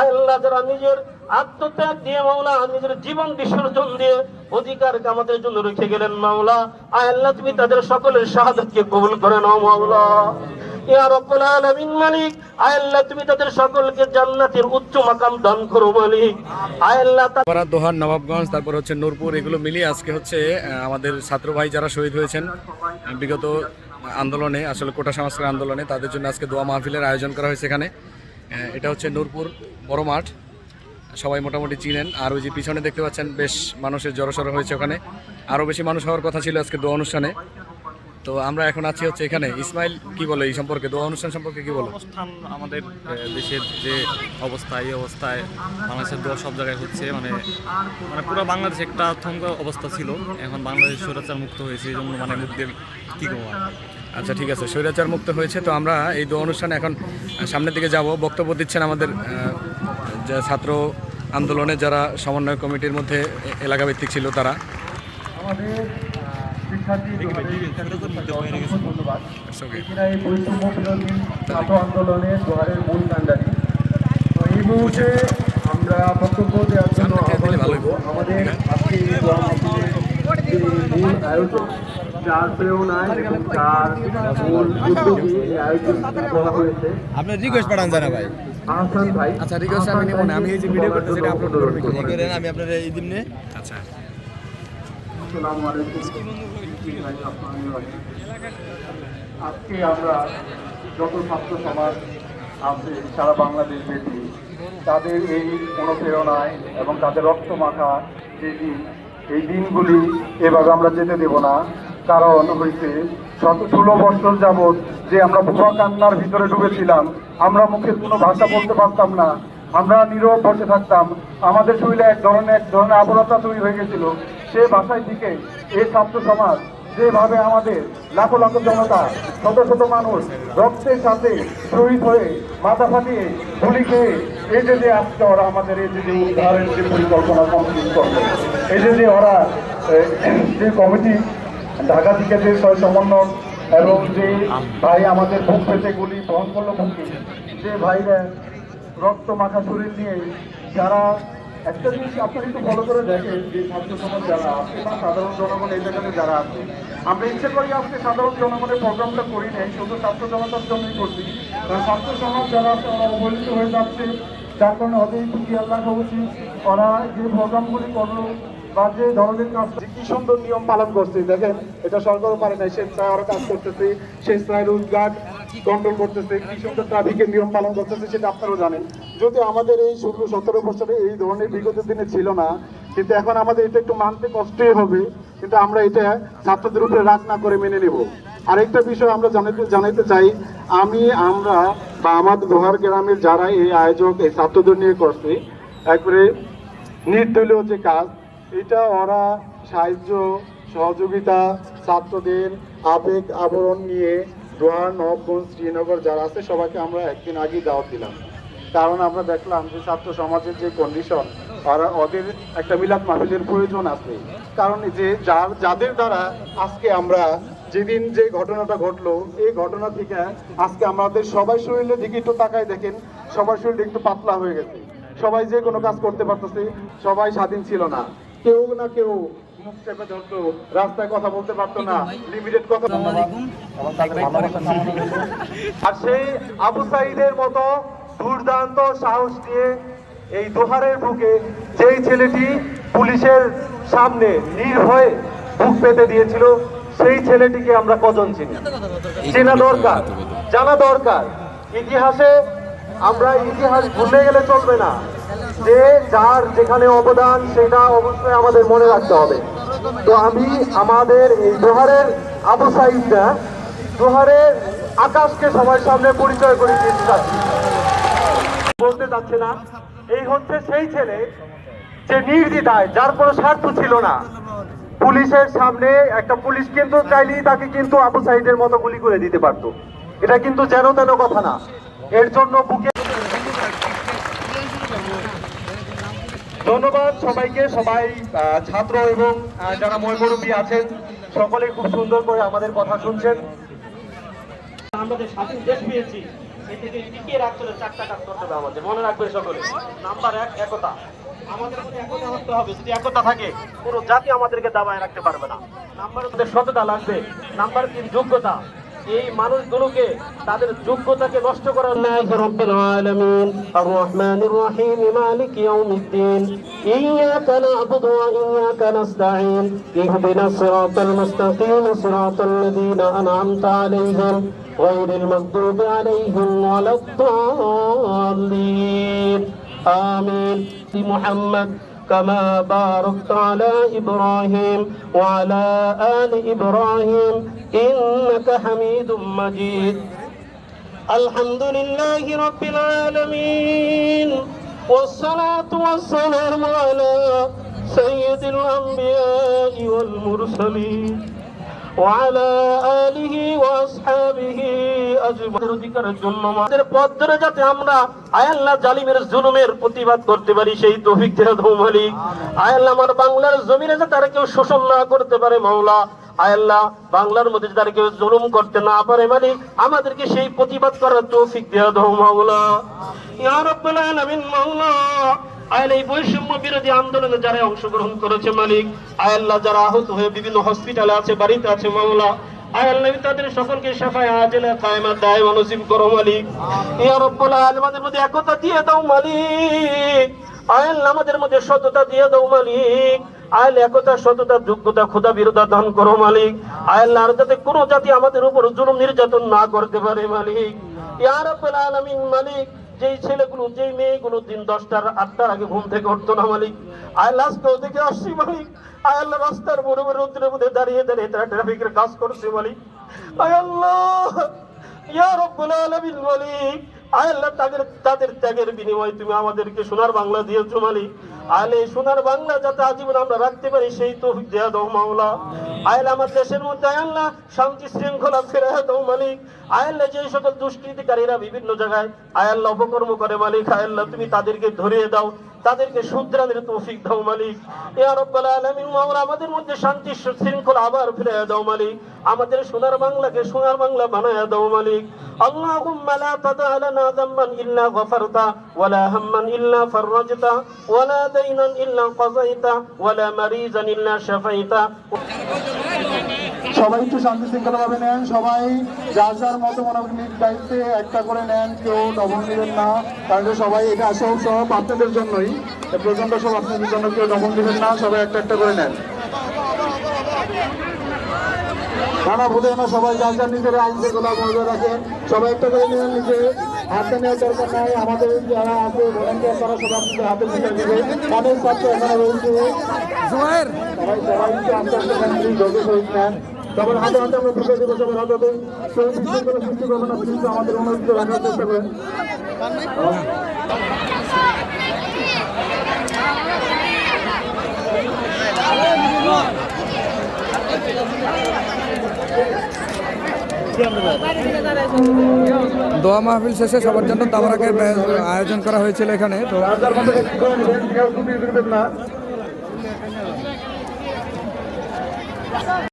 আল্লাহ যারা নিজের আত্মত্যাগ দিয়ে মাওলা নিজের জীবন বিসর্জন দিয়ে কামাতের জন্য রেখে গেলেন মাওলা আল্লাহ, তুমি তাদের সকলের কবুল করে নাও মাওলা নবাবগঞ্জ, তারপর হচ্ছে নূরপুর, এগুলো মিলিয়ে আজকে হচ্ছে আমাদের ছাত্র ভাই যারা শহীদ হয়েছেন বিগত আন্দোলনে, আসলে কোটা সংস্কার আন্দোলনে, তাদের জন্য আজকে দোয়া মাহফিলের আয়োজন করা হয়েছে এখানে। এটা হচ্ছে নূরপুর বড় মাঠ। সবাই মোটামুটি চিনেন। আর ওই যে পিছনে দেখতে পাচ্ছেন, বেশ মানুষের জড়সড় হয়েছে ওখানে। আরও বেশি মানুষ হওয়ার কথা ছিল আজকে দোয়া অনুষ্ঠানে। তো আমরা এখন আছি হচ্ছে এখানে। ইসমাইল, কি বলে এই সম্পর্কে? দোয়া অনুষ্ঠান সম্পর্কে কি বলো? অবস্থান আমাদের দেশের যে অবস্থা, এই অবস্থায় বাংলাদেশের দোয়া সব জায়গায় হচ্ছে। মানে মানে পুরো বাংলাদেশ একটা আতঙ্ক অবস্থা ছিল। এখন বাংলাদেশ স্বৈরাচার মুক্ত হয়েছে, এই জন্য মানে দিয়ে কী করব? আচ্ছা ঠিক আছে স্বৈরাচার মুক্ত হয়েছে। তো আমরা এই দু অনুষ্ঠানে এখন সামনের দিকে যাব। বক্তব্য দিচ্ছেন আমাদের যে ছাত্র আন্দোলনে যারা সমন্বয় কমিটির মধ্যে এলাকা ভিত্তিক ছিল তারা। আমরা বক্তব্য দেওয়ার জন্য আমাদের আজকে মূল আয়োজন প্রেরণায় এবং যার মূল উদ্যোগে আয়োজন করা হয়েছে আপনার রিকোয়েস্ট পাঠান জানা ভাই আহসান ভাই আচ্ছা, request আমি নিবো না। আমি এই যে video করতেছি, এটা upload করব। করব। কি করেন আমি আপনার এই দিনে আচ্ছা আসসালামু আলাইকুম ভাই, আসসালামু আলাইকুম। আজকে আমরা যত ছাত্র সমাজ আছে সারা বাংলাদেশ ব্যাপী তাদের এই অনুপ্রেরণায় এবং তাদের রক্ত মাখা যে দিন এই দিনগুলি এভাবে আমরা যেতে দেব না কারণ হইতে শত ষোলো বছর যাবৎ যে আমরা ভুয়া কান্নার ভিতরে ডুবেছিলাম, আমরা মুখে কোনো ভাষা বলতে পারতাম না। আমরা নীরব বসে থাকতাম। আমাদের শরীরে এক ধরনের এক ধরনের আবরতা তৈরি হয়ে গেছিল। সে ভাষায় থেকে এই ছাত্র সমাজ, যেভাবে আমাদের লাখো লাখো জনতা, শত শত মানুষ রক্তের সাথে শহীদ হয়ে মাথা ফাটিয়ে গুলি খেয়ে এই যে যে আজকে ওরা আমাদের এই যে যে উদ্ধারের যে পরিকল্পনা কমপ্লিট করবে এই যে যে ওরা যে কমিটি ঢাকা থেকে যে ছয় সমন্বয় এবং যে ভাই আমাদের বুক পেতে গুলি বহন করল মুক্তি যে ভাইরা রক্ত মাখা শরীর নিয়ে যারা একটা জিনিস আপনারা একটু ভালো করে দেখেন যে ছাত্র সমাজ যারা আছে বা সাধারণ জনগণ এই জায়গাতে যারা আছে, আমরা ইচ্ছে করি আজকে সাধারণ জনগণের প্রোগ্রামটা করি নাই, শুধু ছাত্র জনতার জন্যই করছি। কারণ ছাত্র সমাজ যারা আছে, ওরা অবহেলিত হয়ে যাচ্ছে, যার কারণে ওদের প্রতি আল্লাহ উচিত ওরা যে প্রোগ্রামগুলি করল বা যে ধরনের কাজ কি সুন্দর নিয়ম পালন করছে। দেখেন, এটা সরকারও পারে নাই। স্বেচ্ছায় ওরা কাজ করতেছে। স্বেচ্ছায় রুল গার্ড কন্ট্রোল করতেছে। কি সুন্দর ট্রাফিকের নিয়ম পালন করতেছে, সেটা আপনারাও জানেন। যদি আমাদের এই ষোলো, সতেরো বছরে এই ধরনের বিগত দিনে ছিল না, কিন্তু এখন আমাদের এটা একটু মানতে কষ্টই হবে, কিন্তু আমরা এটা ছাত্রদের উপরে রাগ না করে মেনে নেব। আরেকটা বিষয় আমরা জানাতে জানাতে চাই, আমি, আমরা বা আমাদের দোহার গ্রামের যারা এই আয়োজক, এই ছাত্রদের নিয়ে করছে, একবারে নির্দলীয় যে কাজ এটা ওরা সাহায্য, সহযোগিতা, ছাত্রদের আবেগ, আবরণ নিয়ে দোহার নবগঞ্জ, শ্রীনগর যারা আছে, সবাইকে আমরা একদিন আগেই দাওয়াত দিলাম। কারণ আমরা দেখলাম যে ছাত্র সমাজের যে কন্ডিশন ওরা ওদের একটা মিলাদ মাহফিলের প্রয়োজন আছে। কারণ যে যার, যাদের দ্বারা আজকে আমরা যেদিন যে ঘটনাটা ঘটলো, এই ঘটনা থেকে আজকে আমাদের সবাই শরীরের দিকে একটু তাকায় দেখেন, সবার শরীর একটু পাতলা হয়ে গেছে। সবাই যে কোনো কাজ করতে পারতেছে, সবাই স্বাধীন ছিল না। কেউ না কেউ মুখ চেপে ধরতো রাস্তায় কথা বলতে পারতো না লিমিটেড কথা। আর সেই আবু সাইদের মতো দুর্দান্ত সাহস নিয়ে এই দোহারের বুকে যেই ছেলেটি পুলিশের সামনে নির্ভয়ে বুক পেতে দিয়েছিল সেই ছেলেটিকে আমরা কজন চিনি? চেনা দরকার জানা দরকার। ইতিহাসে আমরা ইতিহাস ভুলে গেলে চলবে না। যে যার যেখানে অবদান, সেটা অবশ্যই আমাদের মনে রাখতে হবে। তো আমি আমাদের এই দোহারের আবু সাইদটা দোহারের আকাশকে সবার সামনে পরিচয় করে দিতে চাচ্ছি। বলতে চাচ্ছে না, এই হচ্ছে সেই ছেলে যে নির্দ্বিধায়, যার কোনো স্বার্থ ছিল না। পুলিশের সামনে একটা পুলিশ কিন্তু চাইলেই তাকে কিন্তু আবু সাইদের মতো গুলি করে দিতে পারতো। এটা কিন্তু যেন তেন কথা না। এর জন্য বুকে ধন্যবাদ সবাইকে, সবাই ছাত্র এবং যারা ময়মুরব্বী আছেন, সকলে খুব সুন্দর করে আমাদের কথা শুনছেন। আমাদের স্বাধীন দেশ পেয়েছি এদিকে টিকিয়ে রাখতে চারটা কাজ করতে হবে আমাদের। মনে রাখবে সকলে, নাম্বার এক, একতা। আমাদের একতা থাকতে হবে। যদি একতা থাকে, কোনো জাতি আমাদেরকে দাবায় রাখতে পারবে না। নাম্বার মধ্যে সততা লাগবে। নাম্বার তিন, যোগ্যতা। এই মানুষগুলোকে তাদের যোগ্যতাকে নষ্ট করার নায়ক রব্বুল আলামিন আর রহমানুর রহিম মালিক ইয়াউমিদ্দিন। ইয়াকা নাবুদু ওয়া ইয়াকা নাস্তাঈন। ইহদিনাস সিরাতাল মুস্তাকিম সিরাতাল লাযীনা আন'আমতা আলাইহিম ওয়াইরিল মাগদুবি আলাইহিম ওয়ালাদ-দাল্লিন। আমিন। মুহাম্মদ كما باركت على إبراهيم وعلى آل إبراهيم إنك حميد مجيد. الحمد لله رب العالمين والصلاة والسلام على سيد الأنبياء والمرسلين وعلى آله وأصحابه অধিকারের জন্য আমাদের পথ ধরে যাতে আমরা আয়াল্লাহ জালিমের জুলুমের প্রতিবাদ করতে পারি, সেই আয়াল্লাহ আমার বাংলার জমিনে তারা কেউ শোষণ না করতে পারে মাওলা আয়াল্লাহ বাংলার মধ্যে তারা কেউ জুলুম করতে না পারে মানে আমাদেরকে সেই প্রতিবাদ করার তৌফিক মাওলা। বৈষম্য বিরোধী আন্দোলনে যারা অংশগ্রহণ করেছে মালিক আয়াল্লাহ যারা আহত হয়ে বিভিন্ন হসপিটালে আছে, বাড়িতে আছে মামলা আয়াল্লাহ তাদের সকলকে করো, মালিক। মধ্যে একতা দিয়ে দাও, মালিক। আমাদের মধ্যে দিয়ে দাও, মালিক। আয়াল একতা খোদা বিরোধা করো, মালিক। আর যাতে কোনো জাতি আমাদের উপর জুলুম নির্যাতন না করতে পারে, মালিক। ইয়া রব্বুল মালিক। যেই ছেলেগুলো, যেই মেয়েগুলো দিন দশটার আটটার আগে ঘুম থেকে উঠতো না, মালিক। আয় লাস্ট দেখে আসছি, মালিক। আয় আল্লাহ, রাস্তার বড় বড় রোদ্রের মধ্যে দাঁড়িয়ে দাঁড়িয়ে তারা ট্রাফিকের কাজ করছে, মালিক। আয় আল্লাহ। ইয়া রব্বুল আলামিন, মালিক। আল্লাহ, তাদের তাদের ত্যাগের বিনিময়ে তুমি আমাদেরকে সোনার বাংলা দিয়েছ মালিক। আলে সোনার বাংলা যাতে আজীবন আমরা রাখতে পারি, সেই তো দেয়া দাও মাওলা। আয়াল আমার দেশের মধ্যে আয়াল্লাহ শান্তি শৃঙ্খলা ফেরা দাও মালিক। আয়াল্লাহ যে সকল দুষ্কৃতিকারীরা বিভিন্ন জায়গায় আয়াল্লাহ অপকর্ম করে মালিক আয়াল্লাহ তুমি তাদেরকে ধরিয়ে দাও। তাদেরকে শুদ্রানের তৌফিক দাও মালিক ইয়া রব্বাল আলামিন মাওলা আমাদের মধ্যে শান্তি শৃঙ্খলা আবার ফিরে দাও মালিক আমাদের সোনার বাংলাকে সোনার বাংলা বানায় দাও মালিক اللهم لا تدع لنا ذنبا الا غفرته ولا هما الا فرجته ولا دينا الا قضيته ولا مريضا الا شفيته সবাই একটু শান্তি শৃঙ্খলা ভাবে নেন সবাই যার যার মতো মনোনীত দায়িত্বে একটা করে নেন কেউ দমন দিবেন না। কারণ সবাই এটা সব সব আপনাদের জন্যই। প্রচণ্ড সব আপনাদের জন্য কেউ দমন দিবেন না সবাই একটা একটা করে নেন। নানা ভুলে না সবাই যার যার নিজের আইন শৃঙ্খলা বজায় রাখেন। সবাই একটা করে নেন নিজে হাতে নেওয়ার দরকার নাই। আমাদের যারা আছে ভলেন্টিয়ার তারা সবাই আপনাদের হাতে নিতে দেবে। অনেক ছাত্র এখানে রয়েছে। সবাই সবাই আস্তে আস্তে প্লিজ সহিত নেন। সবার হাতে হাতে আমরা ঢুকে দেবো সবার হাতে হাতে। বিশৃঙ্খলা সৃষ্টি করবে না প্লিজ আমাদের অনুরোধ রাখার চেষ্টা করেন। দোয়া মাহফিল শেষে সবার জন্য তাবারাকের আয়োজন করা হয়েছিল এখানে তো